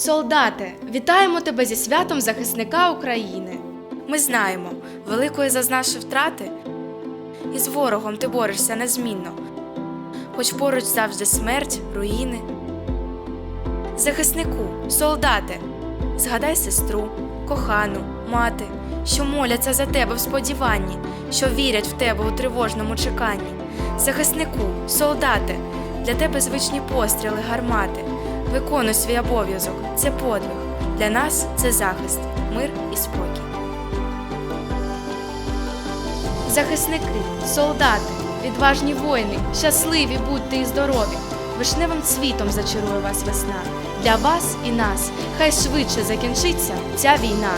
Солдате, вітаємо тебе зі святом захисника України. Ми знаємо, великої зазнавши втрати, і з ворогом ти борешся незмінно, хоч поруч завжди смерть, руїни. Захиснику, солдате, згадай сестру, кохану, мати, що моляться за тебе в сподіванні, що вірять в тебе у тривожному чеканні. Захиснику, солдате, для тебе звичні постріли, гармати. Виконуй свій обов'язок, це подвиг. Для нас це захист, мир і спокій. Захисники, солдати, відважні воїни, щасливі будьте і здорові. Вишневим цвітом зачарує вас весна. Для вас і нас хай швидше закінчиться ця війна.